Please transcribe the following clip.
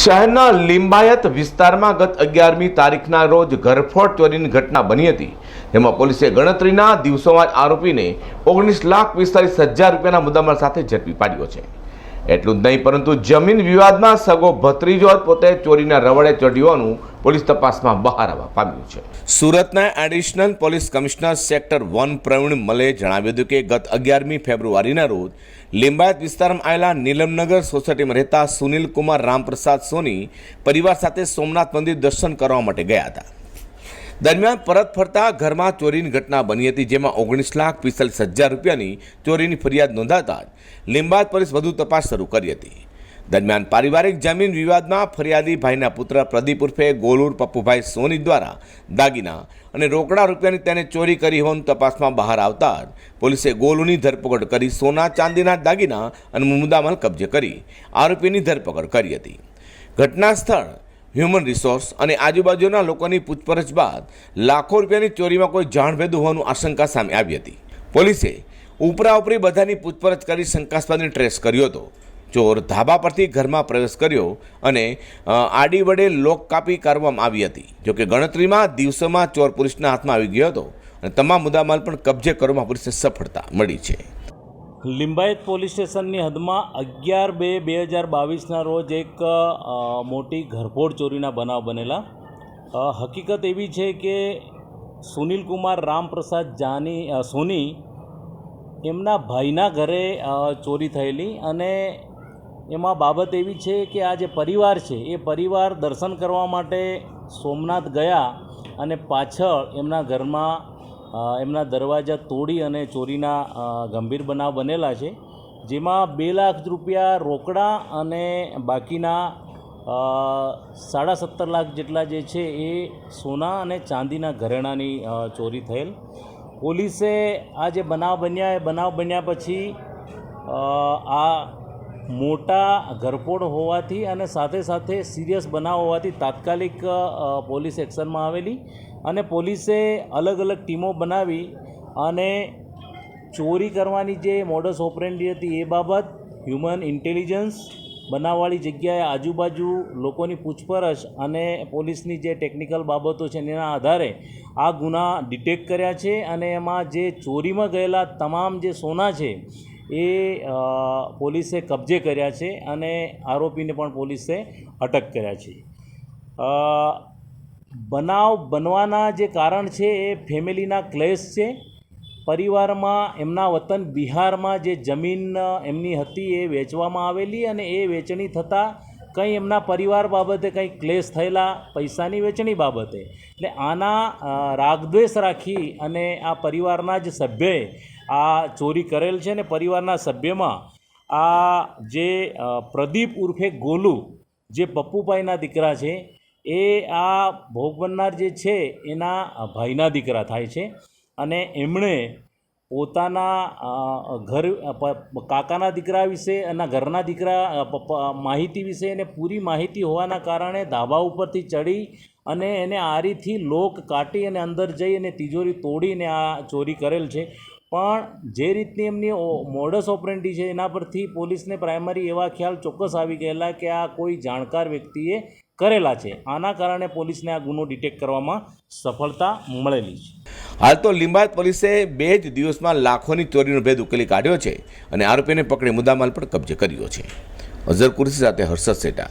શહેરના લિંબાયત વિસ્તારમાં ગત અગિયારમી તારીખના રોજ ઘરફોડ ચોરીની ઘટના બની હતી. જેમાં પોલીસે ગણતરીના દિવસોમાં આરોપીને ઓગણીસ લાખ પિસ્તાલીસ હજાર રૂપિયાના મુદ્દામાલ સાથે ઝડપી પાડ્યો છે. એટલું જ નહીં, પરંતુ જમીન વિવાદમાં સગો ભત્રીજો પોતે ચોરીના રવડે ચઢ્યોનું પોલીસ તપાસમાં બહાર આવવા પામ્યું છે. સુરતના additional police commissioner sector one Praveen મલે જણાવ્યું હતું કે ગત અગિયારમી ફેબ્રુઆરીના રોજ લિંબાયત વિસ્તારમાં આવેલા નીલમનગર સોસાયટીમાં રહેતા સુનિલ કુમાર રામપ્રસાદ સોની પરિવાર સાથે સોમનાથ મંદિર દર્શન કરવા માટે ગયા હતા. દરમિયાન પરત ફરતા ઘરમાં ચોરીની ઘટના બની હતી, જેમાં ઓગણીસ લાખ પિસ્તાલીસ હજાર રૂપિયાની ચોરીની ફરિયાદ નોંધાતા લીંબાદ પોલીસ વધુ તપાસ શરૂ કરી હતી. દરમિયાન પારિવારિક જમીન વિવાદમાં ફરિયાદી ભાઈના પુત્ર પ્રદીપ ઉર્ફે ગોલુર પપ્પુભાઈ સોની દ્વારા દાગીના અને રોકડા રૂપિયાની તેને ચોરી કરી હોવાનું તપાસમાં બહાર આવતા જ પોલીસે ગોલુની ધરપકડ કરી, સોના ચાંદીના દાગીના અને મુદ્દામાલ કબજે કરી આરોપીની ધરપકડ કરી હતી. ઘટના સ્થળ હ્યુમન રિસોર્સ અને આજુબાજુના લોકોની પૂછપરછ બાદ લાખો રૂપિયાની ચોરીમાં કોઈ જાણભેદું હોવાનું આશંકા સામે આવી હતી. પોલીસે ઉપરા ઉપરી બધાની પૂછપરછ કરી શંકાસ્પદને ટ્રેસ કર્યો હતો. ચોર ધાબા પરથી ઘરમાં પ્રવેશ કર્યો અને આડી વડે લોક કાપી કરવામાં આવી હતી. જોકે ગણતરીમાં દિવસોમાં ચોર પોલીસના હાથમાં આવી ગયો હતો અને તમામ મુદ્દામાલ પણ કબજે કરવામાં પોલીસને સફળતા મળી છે. લિંબાયત પોલીસ સ્ટેશનની હદમાં અગિયાર બે બે હજાર બાવીસના રોજ એક મોટી ઘરફોડ ચોરીના બનાવ બનેલા. હકીકત એવી છે કે સુનિલ કુમાર રામપ્રસાદ જાની સોની એમના ભાઈના ઘરે ચોરી થયેલી અને એમાં બાબત એવી છે કે આ જે પરિવાર છે એ પરિવાર દર્શન કરવા માટે સોમનાથ ગયા અને પાછળ એમના ઘરમાં એમના દરવાજા તોડી અને ચોરીના ગંભીર બનાવ બનેલા છે, જેમાં બે લાખ રૂપિયા રોકડા અને બાકીના સાડા સત્તર લાખ જેટલા જે છે એ સોના અને ચાંદીના ઘરેણાની ચોરી થયેલ. પોલીસે આ જે બનાવ બન્યા, એ બનાવ બન્યા પછી આ મોટા ઘરફોડ હોવાથી અને સાથે સાથે સિરિયસ બનાવ હોવાથી તાત્કાલિક પોલીસ એક્શનમાં આવેલી. અને પોલીસે અલગ અલગ ટીમો બનાવી અને ચોરી કરવાની જે મોડસ ઓપરેન્ડી હતી એ બાબત હ્યુમન ઇન્ટેલિજન્સ બનાવવાળી જગ્યાએ આજુબાજુ લોકોની પૂછપરછ અને પોલીસની જે ટેકનિકલ બાબતો છે એના આધારે આ ગુના ડિટેક્ટ કર્યા છે અને એમાં જે ચોરીમાં ગયેલા તમામ જે સોના છે એ પોલીસે કબજે કર્યા છે અને આરોપીને પણ પોલીસે અટક કર્યા છે. બનાવ બનવાના જે કારણ છે એ ફેમિલીના ક્લેશ છે. પરિવારમાં એમના વતન બિહારમાં જે જમીન એમની હતી એ વેચવામાં આવેલી અને એ વેચણી થતાં કંઈ એમના પરિવાર બાબતે કંઈ ક્લેશ થયેલા પૈસાની વેચણી બાબતે. એટલે આના રાગદ્વેષ રાખી અને આ પરિવારના જ સભ્યએ આ ચોરી કરેલ છે અને પરિવારના સભ્યમાં આ જે પ્રદીપ ઉર્ફે ગોલુ, જે પપ્પુભાઈના દીકરા છે એ આ ભોગ બનનાર જે છે, એના ભાઈના દીકરા થાય છે. અને એમણે પોતાના ઘર કાકાના દીકરા વિશે એના ઘરના દીકરા માહિતી વિશે એને પૂરી માહિતી હોવાના કારણે ધાબા ઉપરથી ચડી અને એને આરીથી લોક કાઢી અને અંદર જઈ અને તિજોરી તોડીને આ ચોરી કરેલ છે. પણ જે રીતની એમની મોડસ ઓપરેન્ટી છે એના પરથી પોલીસને પ્રાઇમરી એવા ખ્યાલ ચોક્કસ આવી ગયેલા કે આ કોઈ જાણકાર વ્યક્તિએ કરેલા છે. આના કારણે પોલીસને આ ગુનો ડિટેક્ટ કરવામાં સફળતા મળેલી છે. હાલ તો લીંબાયત પોલીસે બે જ દિવસમાં લાખોની ચોરીનો ભેદ ઉકેલી કાઢ્યો છે અને આરોપીને પકડી મુદ્દામાલ પણ કબજે કર્યો છે. અઝર કુર્સી સાથે હર્ષદ સેટા.